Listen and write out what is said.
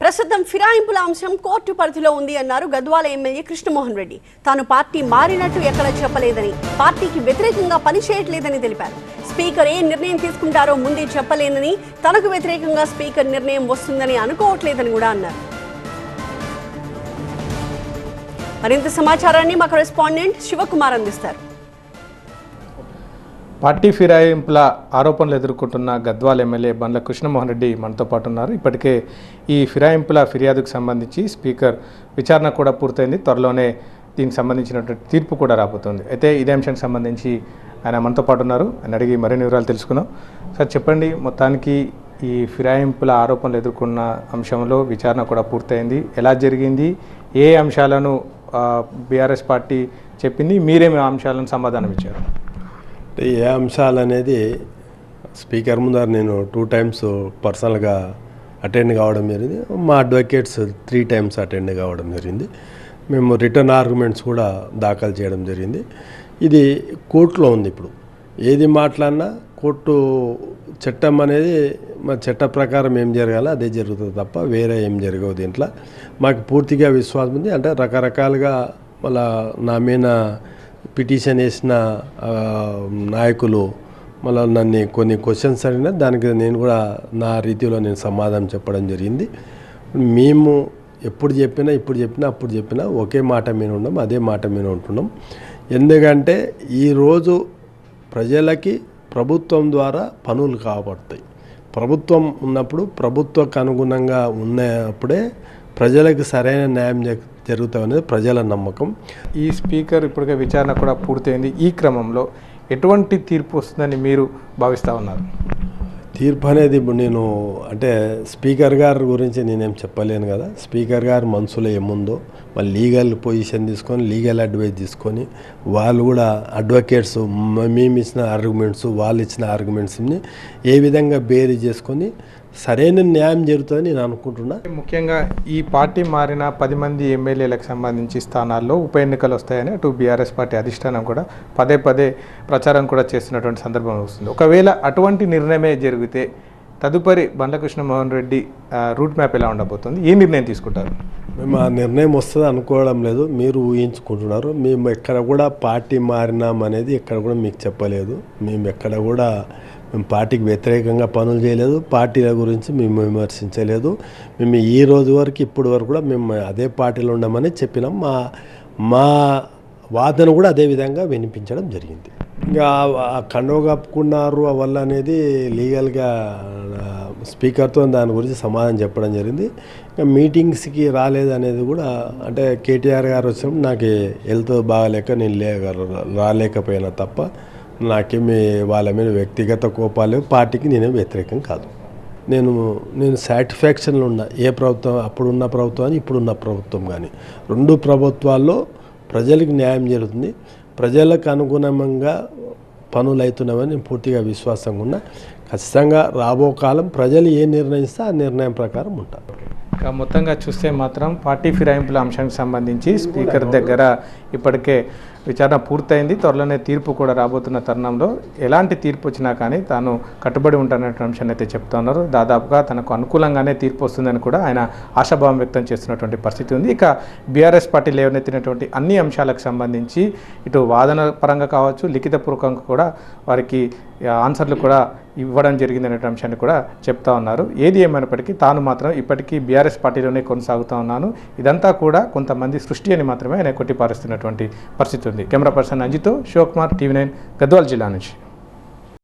ప్రస్తుతం ఫిరాయింపుల అంశం కోర్టు పరిధిలో ఉంది అన్నారు గద్వాల ఎమ్మెల్యే కృష్ణమోహన్ రెడ్డి. తాను పార్టీ మారినట్టు ఎక్కడ చెప్పలేదని పార్టీకి వ్యతిరేకంగా పనిచేయట్లేదని తెలిపారు. స్పీకర్ ఏ నిర్ణయం తీసుకుంటారో ముందే చెప్పలేనని తనకు వ్యతిరేకంగా స్పీకర్ నిర్ణయం వస్తుందని అనుకోవట్లేదని కూడా అన్నారు. మరింత సమాచారాన్ని మా కరెస్పాండెంట్ శివకుమార్ అందిస్తారు. పార్టీ ఫిరాయింపుల ఆరోపణలు ఎదుర్కొంటున్న గద్వాల్ ఎమ్మెల్యే బండ్ల కృష్ణమోహన్ రెడ్డి మనతో పాటు ఉన్నారు. ఇప్పటికే ఈ ఫిరాయింపుల ఫిర్యాదుకు సంబంధించి స్పీకర్ విచారణ కూడా పూర్తయింది. త్వరలోనే దీనికి సంబంధించినటువంటి తీర్పు కూడా రాబోతుంది. అయితే ఇదే అంశానికి సంబంధించి ఆయన మనతో పాటు ఉన్నారు. ఆయన అడిగి మరిన్ని వివరాలు తెలుసుకుందాం. సార్ చెప్పండి మొత్తానికి ఈ ఫిరాయింపుల ఆరోపణలు ఎదుర్కొన్న అంశంలో విచారణ కూడా పూర్తయింది. ఎలా జరిగింది? ఏ అంశాలను బీఆర్ఎస్ పార్టీ చెప్పింది? మీరేమి అంశాలను సమాధానం ఇచ్చారు అంటే ఏ అంశాలు అనేది స్పీకర్ ముందర నేను టూ టైమ్స్ పర్సనల్గా అటెండ్ కావడం జరిగింది. మా అడ్వకేట్స్ త్రీ టైమ్స్ అటెండ్ కావడం జరిగింది. మేము రిటర్న్ ఆర్గ్యుమెంట్స్ కూడా దాఖలు చేయడం జరిగింది. ఇది కోర్టులో ఉంది ఇప్పుడు. ఏది మాట్లాడినా కోర్టు చట్టం అనేది మా చట్ట ప్రకారం ఏం జరగాలో అదే జరుగుతుంది తప్ప వేరే ఏం జరగవు దీంట్లో. మాకు పూర్తిగా విశ్వాసం ఉంది. అంటే రకరకాలుగా మళ్ళా నా మీద పిటిషన్ వేసిన నాయకులు మళ్ళీ నన్ను కొన్ని క్వశ్చన్స్ అడిగినా దానికి నేను కూడా నా రీతిలో నేను సమాధానం చెప్పడం జరిగింది. మేము ఎప్పుడు చెప్పినా ఇప్పుడు చెప్పినా అప్పుడు చెప్పినా ఒకే మాట మీద ఉన్నాం అదే మాట మీద ఉంటున్నాం. ఎందుకంటే ఈరోజు ప్రజలకి ప్రభుత్వం ద్వారా పనులు కాబడతాయి. ప్రభుత్వం ఉన్నప్పుడు ప్రభుత్వకు అనుగుణంగా ఉన్నప్పుడే ప్రజలకు సరైన న్యాయం జ- జరుగుతామనేది ప్రజల నమ్మకం. ఈ స్పీకర్ ఇప్పటికే విచారణ కూడా పూర్తయింది. ఈ క్రమంలో ఎటువంటి తీర్పు వస్తుందని మీరు భావిస్తా ఉన్నారు? తీర్పు అనేది ఇప్పుడు నేను అంటే స్పీకర్ గారి గురించి నేనేం చెప్పలేను కదా. స్పీకర్ గారి మనసులో ఏముందో మళ్ళీ లీగల్ పొజిషన్ తీసుకొని లీగల్ అడ్వైస్ తీసుకొని వాళ్ళు కూడా అడ్వకేట్స్ మేము ఇచ్చిన ఆర్గ్యుమెంట్స్ వాళ్ళు ఇచ్చిన ఆర్గ్యుమెంట్స్ని ఏ విధంగా బేరీ చేసుకొని సరైన న్యాయం జరుగుతుందని నేను అనుకుంటున్నా. ముఖ్యంగా ఈ పార్టీ మారిన పది మంది ఎమ్మెల్యేలకు సంబంధించి స్థానాల్లో ఉప ఎన్నికలు వస్తాయని అటు బీఆర్ఎస్ పార్టీ అధిష్టానం కూడా పదే పదే ప్రచారం కూడా చేస్తున్నటువంటి సందర్భం వస్తుంది. ఒకవేళ అటువంటి నిర్ణయమే జరిగితే తదుపరి బండ్లకృష్ణ మోహన్ రెడ్డి రూట్ మ్యాప్ ఎలా ఉండబోతుంది? ఏ నిర్ణయం తీసుకుంటారు? మేము ఆ నిర్ణయం వస్తుంది అనుకోవడం లేదు. మీరు ఊహించుకుంటున్నారు. మేము ఎక్కడ కూడా పార్టీ మారినాం అనేది ఎక్కడ కూడా మీకు చెప్పలేదు. మేము ఎక్కడ కూడా మేము పార్టీకి వ్యతిరేకంగా పనులు చేయలేదు. పార్టీల గురించి మేము విమర్శించలేదు. మేము ఈ రోజు వరకు ఇప్పటి వరకు కూడా మేము అదే పార్టీలో ఉండమని చెప్పినాం. మా మా వాదన కూడా అదే విధంగా వినిపించడం జరిగింది. ఇంకా ఆ కండవ కప్పుకున్నారు వల్ల అనేది లీగల్గా స్పీకర్తో దాని గురించి సమాధానం చెప్పడం జరిగింది. ఇంకా మీటింగ్స్కి రాలేదు అనేది కూడా అంటే కేటీఆర్ గారు వచ్చినప్పుడు నాకు హెల్త్ బాగాలేక నేను లే రాలేకపోయినా తప్ప నాకేమి వాళ్ళ మీద వ్యక్తిగత కోపాలు పార్టీకి నేనేం వ్యతిరేకం కాదు. నేను నేను సాటిస్ఫాక్షన్లో ఉన్నా. ఏ ప్రభుత్వం అప్పుడున్న ప్రభుత్వం అని ఇప్పుడున్న ప్రభుత్వం కానీ. రెండు ప్రభుత్వాల్లో ప్రజలకు న్యాయం జరుగుతుంది. ప్రజలకు అనుగుణంగా పనులు అవుతున్నామని నేను పూర్తిగా విశ్వాసంగా ఉన్నా. ఖచ్చితంగా రాబో కాలం ప్రజలు ఏ నిర్ణయిస్తే ఆ నిర్ణయం ప్రకారం ఉంటారు. మొత్తంగా చూస్తే మాత్రం పార్టీ ఫిరాయింపుల అంశానికి సంబంధించి స్పీకర్ దగ్గర ఇప్పటికే విచారణ పూర్తయింది. త్వరలోనే తీర్పు కూడా రాబోతున్న తరుణంలో ఎలాంటి తీర్పు వచ్చినా కానీ తాను కట్టుబడి ఉంటాననే అంశాన్ని అయితే చెప్తున్నారు దాదాపుగా తనకు అనుకూలంగానే తీర్పు వస్తుందని కూడా ఆయన ఆశాభావం వ్యక్తం చేస్తున్నటువంటి పరిస్థితి ఉంది. ఇక బీఆర్ఎస్ పార్టీ లేవనెత్తినటువంటి అన్ని అంశాలకు సంబంధించి ఇటు వాదన పరంగా కావచ్చు లిఖితపూర్వకంగా కూడా వారికి ఆన్సర్లు కూడా ఇవ్వడం జరిగింది అనే అంశాన్ని కూడా చెప్తా ఉన్నారు. ఏది ఏమైనప్పటికీ తాను మాత్రం ఇప్పటికీ బీఆర్ఎస్ పార్టీలోనే కొనసాగుతా ఉన్నాను. ఇదంతా కూడా కొంతమంది సృష్టి అని మాత్రమే ఆయన కొట్టిపారుస్తున్నటువంటి పరిస్థితి ఉంది. కెమెరా పర్సన్ అంజితో శివకుమార్ టీవీ నైన్ గద్వాల్ జిల్లా నుంచి.